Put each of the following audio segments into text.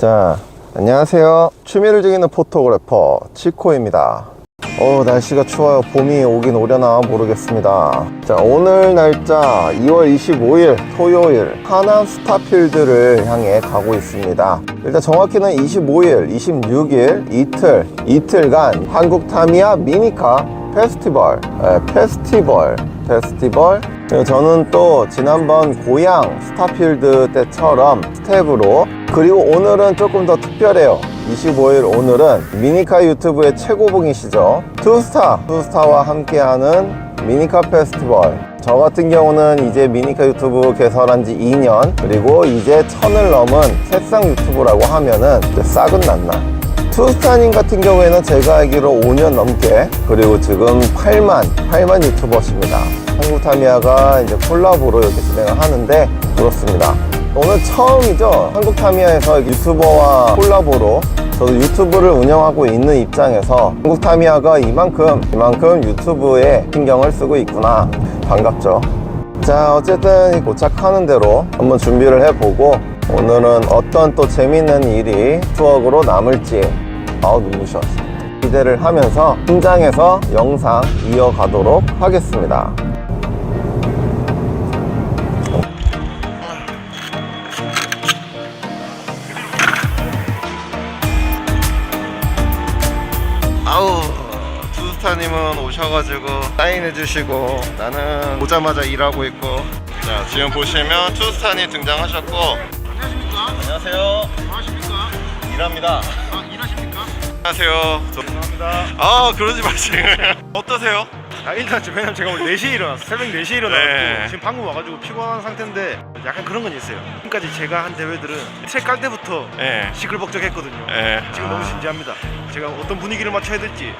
자, 안녕하세요. 취미를 즐기는 포토그래퍼 치코입니다. 어, 날씨가 추워요. 봄이 오긴 오려나 모르겠습니다. 자, 오늘 날짜 2월 25일 토요일 하남 스타필드를 향해 가고 있습니다. 일단 정확히는 25일, 26일 이틀, 이틀간 한국 타미야 미니카 페스티벌, 에, 페스티벌, 페스티벌. 저는 또 지난번 고향 스타필드 때처럼 스텝으로 그리고 오늘은 조금 더 특별해요. 25일 오늘은 미니카 유튜브의 최고봉이시죠. 투스타, 투스타와 함께하는 미니카 페스티벌. 저 같은 경우는 이제 미니카 유튜브 개설한 지 2년, 그리고 이제 천을 넘은 새싹 유튜브라고 하면은 싹은 났나. 투스타님 같은 경우에는 제가 알기로 5년 넘게 그리고 지금 8만 8만 유튜버십니다 한국타미야가 이제 콜라보로 이렇게 진행을 하는데 그렇습니다 오늘 처음이죠? 한국타미야에서 유튜버와 콜라보로 저도 유튜브를 운영하고 있는 입장에서 한국타미야가 이만큼 이만큼 유튜브에 신경을 쓰고 있구나. 반갑죠? 자 어쨌든 도착하는 대로 한번 준비를 해보고 오늘은 어떤 또 재밌는 일이 추억으로 남을지 아우 눈부셔. 기대를 하면서 현장에서 영상 이어가도록 하겠습니다 투스타님은 오셔가지고 사인해 주시고 나는 오자마자 일하고 있고 자 지금 보시면 투스타님 등장하셨고 안녕하십니까? 안녕하세요 안녕하십니까? 일합니다 아, 일하십니까? 안녕하세요 저- 감사합니다. 아 그러지 마세요 어떠세요? 아, 일단 저 왜냐면 제가 오늘 4시에 일어났어. 새벽 4시에 일어나가지고 네. 지금 방금 와가지고 피곤한 상태인데 약간 그런 건 있어요. 지금까지 제가 한 대회들은 책 깔 때부터 예. 시끌벅적했거든요. 예. 지금 아. 너무 진지합니다. 제가 어떤 분위기를 맞춰야 될지,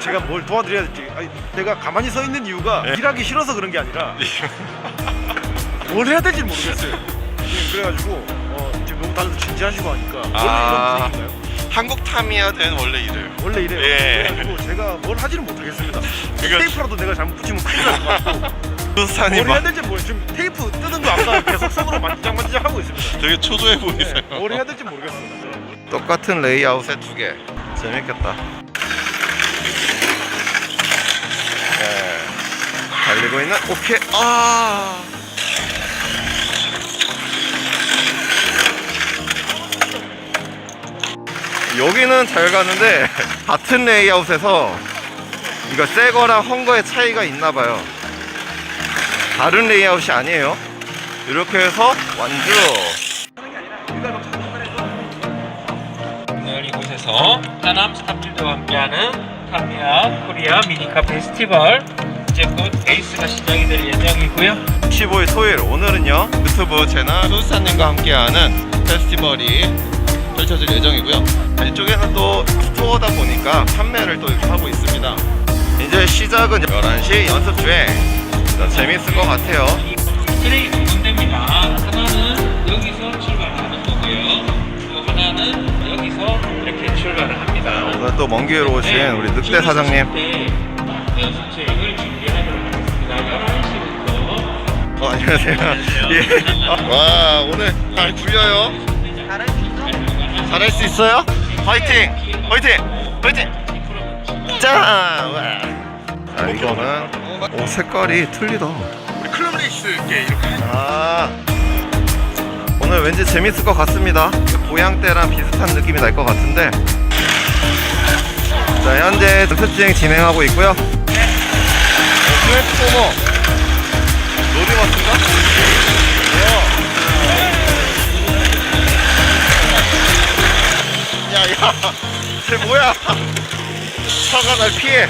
제가 뭘 도와드려야 될지. 아니, 내가 가만히 서 있는 이유가 네. 일하기 싫어서 그런 게 아니라 뭘 해야 될지 모르겠어요. 지금 그래가지고 어, 지금 너무 다들 진지하시고 하니까 원래 아. 이런 분위기인가요? 한국 타미야는 원래 이래요 원래 이래요. 예. 그래가지고 제가 뭘 하지는 못하겠습니다. 그러니까- 테이프라도 내가 잘못 붙이면 큰일 날것 같고 투스타님 뭘 해야 막 될지 모르 지금 테이프 뜨는 거 아까 계속 손으로 만지작만지작 하고 있습니다. 되게 초조해 네, 보이세요 뭘 해야 될지 모르겠습니다. 똑같은 레이아웃에 두 개. 재밌겠다. 네. 달리고 있는 오케이. 아. 여기는 잘 가는데 같은 레이아웃에서 이거 새 거랑 헝 거의 차이가 있나 봐요. 다른 레이아웃이 아니에요. 이렇게 해서 완주. 오늘 이곳에서 하남 스타필드와 함께하는 타미야 코리아 미니카 페스티벌 이제 곧 베이스가 시작이 될 예정이고요. 15일 토요일 오늘은요 유튜브 채널 소스타님과 함께하는 페스티벌이 펼쳐질 예정이고요 이쪽에는 또 스토어다 보니까 판매를 또 하고 있습니다 이제 시작은 11시 연습 주행 자, 재밌을 것 같아요 이 트레이 두 군데입니다. 하나는 여기서 출발하는 거고요. 또 하나는 여기서 이렇게 출발을 합니다. 오늘 또 먼 길로 오신 네, 우리 늑대 사장님 연습 주행을 준비하도록 하겠습니다. 11시부터 어, 안녕하세요 예. 아, 와 오늘 잘 굴려요 잘할 수 있어요? 화이팅! 화이팅! 화이팅! 짠 와. 자 이거는 오 색깔이 틀리다. 우리 클럽 레이스 게 이렇게 아 오늘 왠지 재밌을 것 같습니다. 고향 때랑 비슷한 느낌이 날 것 같은데. 자 현재 연습주행 진행하고 있고요. 어, 트랜스포머 로리버스인가? 야야. 쟤 뭐야? 차가 날 피해.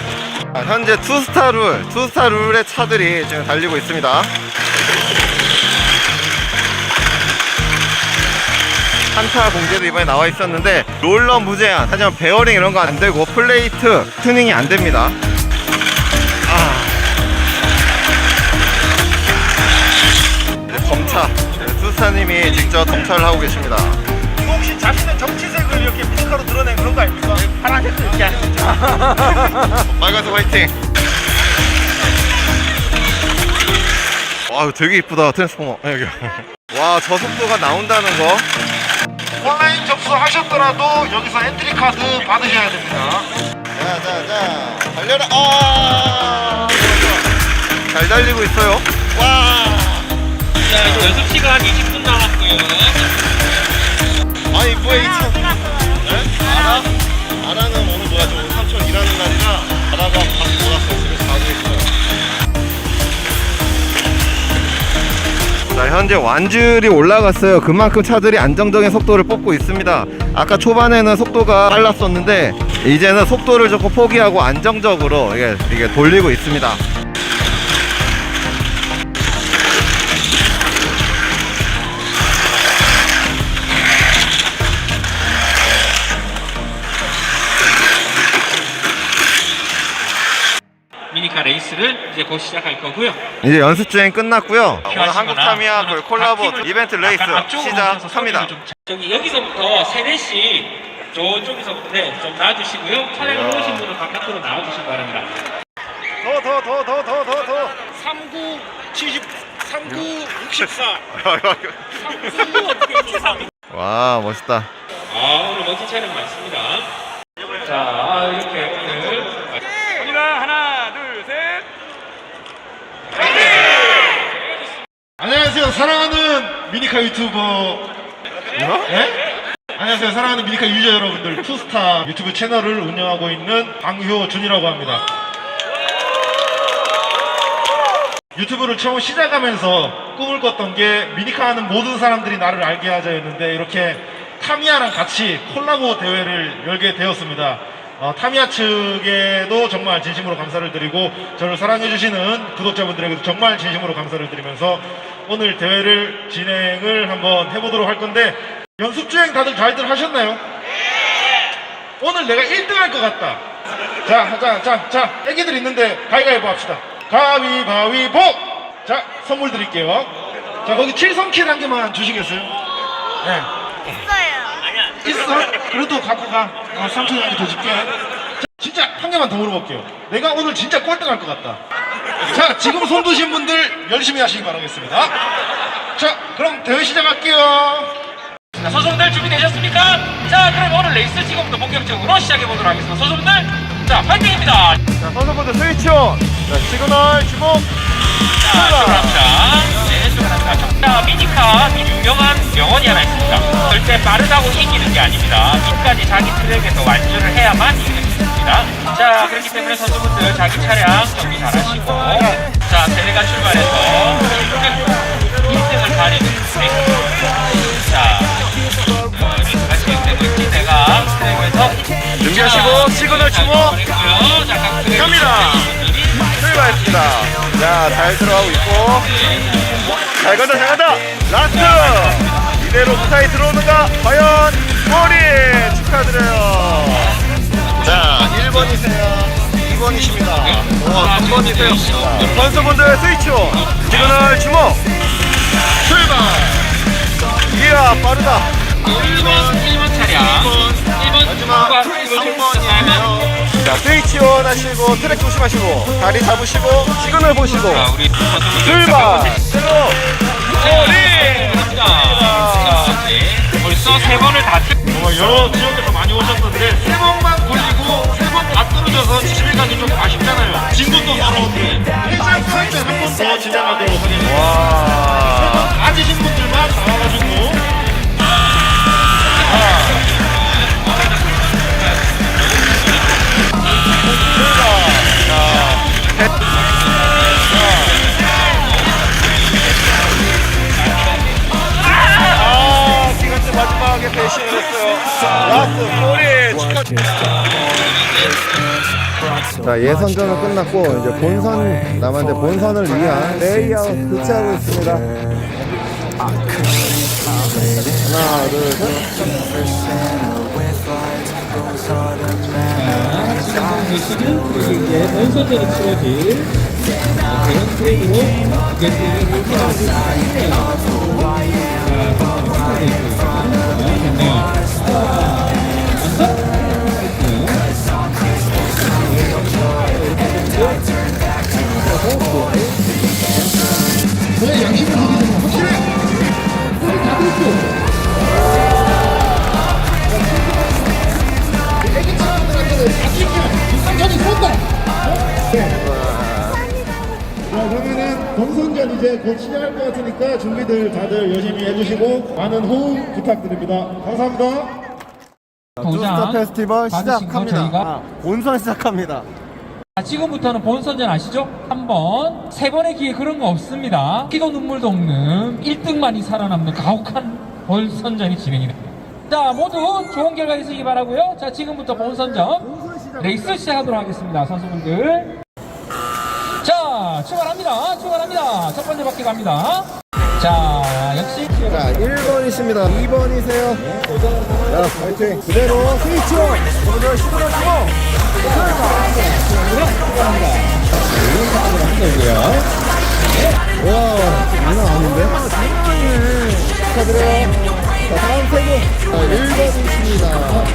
아, 현재 투스타 룰 투스타 룰의 차들이 지금 달리고 있습니다. 한타 공개도 이번에 나와 있었는데 롤러 무제한 하지만 베어링 이런 거 안 되고 플레이트 튜닝이 안 됩니다. 아. 네, 검차 네, 투스타님이 직접 검차를 하고 계십니다 피지컬로 드러낸 그런 거 아닙니까? 파란색도 이렇게. 빨간색 화이팅 와 되게 이쁘다 트랜스포머 여기 와 저 속도가 나온다는 거 온라인 접수하셨더라도 여기서 엔트리 카드 받으셔야 됩니다. 자, 자, 자, 달려라. 아! 잘 달리고 있어요. 와! 이제 연습 시간 20분 남았고요. 아니, 뭐야, 이 차. 현재 완줄이 올라갔어요. 그만큼 차들이 안정적인 속도를 뽑고 있습니다. 아까 초반에는 속도가 빨랐었는데 이제는 속도를 조금 포기하고 안정적으로 이게, 이게 돌리고 있습니다. 레이스를 이제 곧 시작할 거고요. 이제 연습 주행 끝났고요. 오늘 한국 타미야 그 콜라보 바퀴를 이벤트 레이스 시작합니다. 저기 여기서부터 세대씩 저쪽에서부터 네, 좀 나와주시고요. 차량을 이야. 놓으신 분은 바깥으로 나와주시기 바랍니다. 더 더 더 더 더 더 더. 39 70 39 64 39 어떻게 63 와 멋있다. 아 오늘 멋진 촬영 많습니다. 자 이렇게 오늘 갑니다. 하나, 둘, 셋. 안녕하세요. 사랑하는 미니카 유튜버. 네? 안녕하세요. 사랑하는 미니카 유저 여러분들. 투스타 유튜브 채널을 운영하고 있는 방효준이라고 합니다. 유튜브를 처음 시작하면서 꿈을 꿨던 게 미니카 하는 모든 사람들이 나를 알게 하자였는데 이렇게 타미야랑 같이 콜라보 대회를 열게 되었습니다. 어, 타미야 측에도 정말 진심으로 감사를 드리고 저를 사랑해주시는 구독자분들에게도 정말 진심으로 감사를 드리면서 오늘 대회를 진행을 한번 해보도록 할 건데 연습 주행 다들 잘들 하셨나요? 오늘 내가 1등 할 것 같다. 자, 자, 자, 자, 애기들 있는데 가위가위보 합시다. 가위바위보! 자, 선물 드릴게요. 자, 거기 칠성킬 한 개만 주시겠어요? 네. 있어요. 있어? 그래도 갖고 가. 어, 삼촌이 한개더 줄게. 자, 진짜 한 개만 더 물어볼게요. 내가 오늘 진짜 꼴등 할 것 같다. 자, 지금 손 드신 분들 열심히 하시기 바라겠습니다. 자, 그럼 대회 시작할게요. 자, 선수분들 준비되셨습니까? 자 그럼 오늘 레이스 지금부터 본격적으로 시작해 보도록 하겠습니다. 선수분들 자 파이팅입니다. 자 선수분들 스위치 온. 자 시그널 주목. 자, 출발합니다. 네, 출발합니다. 자, 미니카 미 유명한 명언이 하나 있습니다. 절대 빠르다고 이기는 게 아닙니다. 끝까지 자기 트랙에서 완주를 해야만 이기는 것입니다. 자, 그렇기 때문에 선수분들 자기 차량 정비 잘하시고, 자, 대회가 출발해서 1등을 가리는 레이스. 자, 어, 레이스가 진행되고. 내가 트랙에서 준비하시고 시그널 트랙 갑니다. 출발했습니다. 자, 잘 들어가고 있고. 잘 간다, 잘 간다. 라스트! 이대로 무사히 들어오는가? 과연 골인! 축하드려요. 자, 1번이세요. 2번이십니다. 와, 3번이세요. 선수분들 스위치 온. 시그널 주목. 출발! 이야, 빠르다. 1번, 1번 차량. 1번, 마지막 3번이에요. 자, 스위치 온 하시고, 트랙 조심하시고, 다리 잡으시고, 시그널 보시고. 자, 우리 선수분들 출발! 새로! 골이! 자, 네. 벌써 세 번을 다 여러 지역에서 많이 오셨는데 세 번 진 것도 서러운데 회장 사이트 한번 더 진행하도록 하겠습니다. 와. 가지신 분들만 나와가지고 자, 예선전은 끝났고, 이제 본선 남았는데, 본선을 위한 레이아웃 교체하고 있습니다. 하나, 둘, 셋. 이제 원선전이 치러질 대형 트랙으로 이게 자, 시작할 것 같으니까 준비들 다들 열심히 해주시고 많은 호응 부탁드립니다. 감사합니다. 도장 페스티벌 받으신 거 시작합니다. 저희가 아, 본선 시작합니다. 자, 지금부터는 본선전 아시죠? 한 번, 세 번의 기회 그런 거 없습니다. 피도 눈물도 없는 1등만이 살아남는 가혹한 본선전이 진행이 됩니다. 자, 모두 좋은 결과 있으시기 바라고요 자, 지금부터 본선전 레이스 시작하도록 하겠습니다. 선수분들. 자, 출발합니다. 출발합니다. 첫 번째 바퀴 갑니다. 자, 역시 자, 1번이십니다. 2번이세요. 자, 파이팅. 그대로 스위치 온! 오늘 시도하시고! 와, 장난 아닌데? 축하드려요. 자, 다음 세 분. 자, 1번이십니다.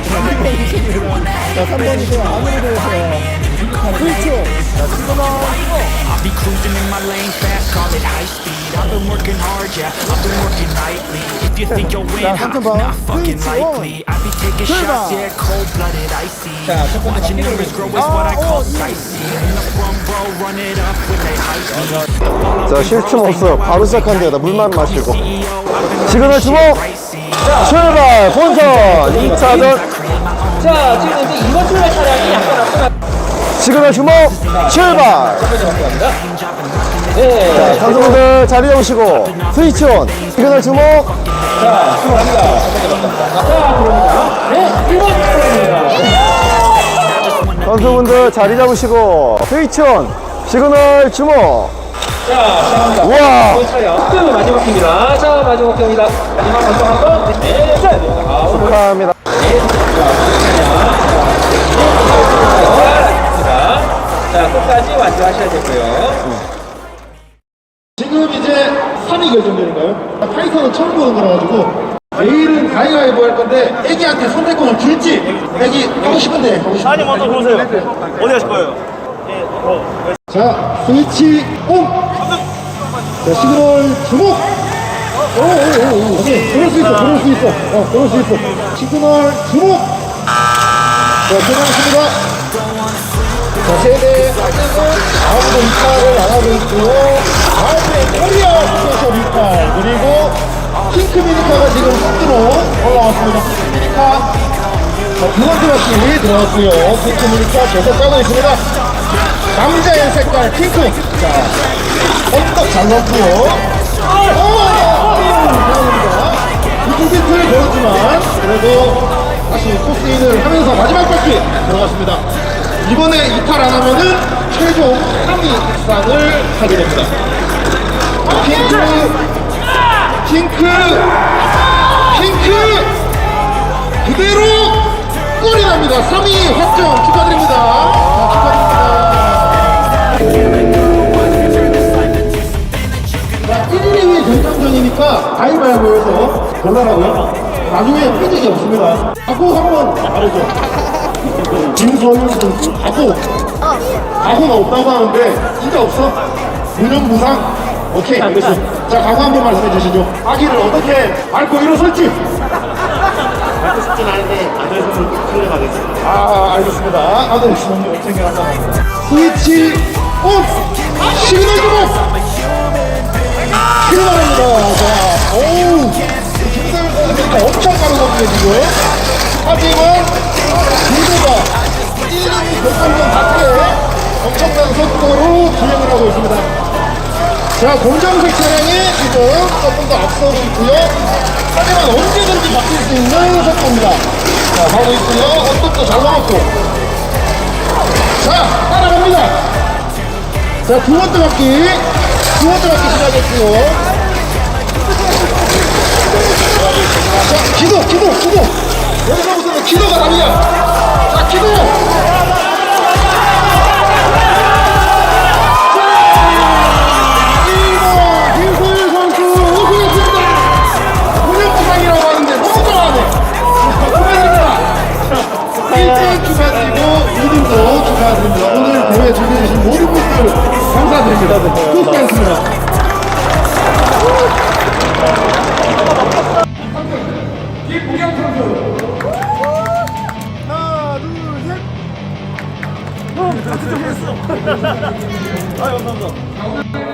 2번이십니다. 자, 3번이세요. 안으로 들어오세요. 자, 시그널. I be cruising in my lane fast, call it high speed. I've been working hard, yeah, I've been working nightly. If you think you'll win, 자, ha, 삼촌 봐. not fucking 스위치 온. likely. I be taking 출발. shots, yeah, cold blooded, icy. 자, 첫 번째 Watching 바퀴를 numbers grow is what I 아, call 어, 이. sightseeing. In the front row, run it up when they hype me. 자, 쉴틈 없어요. 바로 시작한대요. 나 물만 마시고. Learning 주목! 출발! 본선! 2차전 자, 지금 이제 이번 출발 차량이 약간 앞서 시그널 주목! 출발! 네. 자, 선수분들 자리 잡으시고 스위치 온! 시그널 주목! 자, 출발합니다. 자, 들어옵니다. 네, 1번 출발입니다. 선수분들 자리 잡으시고 스위치 온! 시그널 주목! 자, 시작합니다. 우와! 마지막 바퀴입니다. 자, 마지막 바퀴입니다. 마지막 번쩍 한 번. 네, 끝. 아, 오늘 축하합니다. 자, 끝까지 완주하셔야 되고요. 지금 이제 3위 결정전인가요? 파이터는 처음 보는 거라 가지고 내일은 가위가위보 할 건데 애기한테 선택권을 줄지 애기 하고 싶은데 하고 싶은데 아니 먼저 보세요 어디 가실 거예요? 자 스위치 온! 자 시그널 주목! 오오오오 오케이 그럴 수 있어 그럴 수 있어 어 그럴 수 있어 시그널 주목! 자 들어가겠습니다 자, 세대 아직은 아무도 이탈을 안 하고 있고요. 다음에 코리아 스페셜 이탈, 그리고 핑크 미니카가 지금 선두로 올라왔습니다. 핑크 미니카. 자, 두 번째 바퀴 들어갔고요. 핑크 미니카 계속 가고 있습니다. 남자의 색깔 핑크. 자, 언덕 잘. 이두 비트를 걸었지만, 그래도 다시 코스인을 하면서 마지막 바퀴 들어갔습니다. 이번에 이탈 안 하면은 최종 3위 상을 하게 됩니다. 핑크, 핑크, 핑크 그대로 꼴이 납니다. 3위 확정 축하드립니다. 자, 축하드립니다. 자, 1, 2위 결정전이니까 가위바위보에서 골라라고요. 나중에 삐지기 없습니다. 하고 한번 말해줘. 김서윤 선수 하고 하고가 없다고 하는데 진짜 없어? 무념 무상? 오케이 알겠어. 자 각오 한번 말씀해 주시죠. 아기를 어떻게 앓고 일어설지? 앓고 싶진 않은데 아들에서는 클레 가겠습니다. 아 알겠습니다. 아들 시험을 챙겨놨다 스위치 온! 시그널 주목! 시그널입니다. 자 오우 김서윤 선수가 엄청 빠르거든요 지금. 하지만 구도가 1, 2위 결정전 밖에 엄청난 속도로 주행을 하고 있습니다. 자, 공정색 차량이 지금 조금 더 앞서고 있고요. 하지만 언제든지 바뀔 수 있는 속도입니다. 자, 가고 있고요. 언덕도 잘 나왔고. 자, 따라갑니다. 자, 두 번째 바퀴. 두 번째 바퀴 시작했고요. 자, 기도, 기도, 기도. 여기서부터는 기도가 답이야. 자, 기도. 둘, 셋.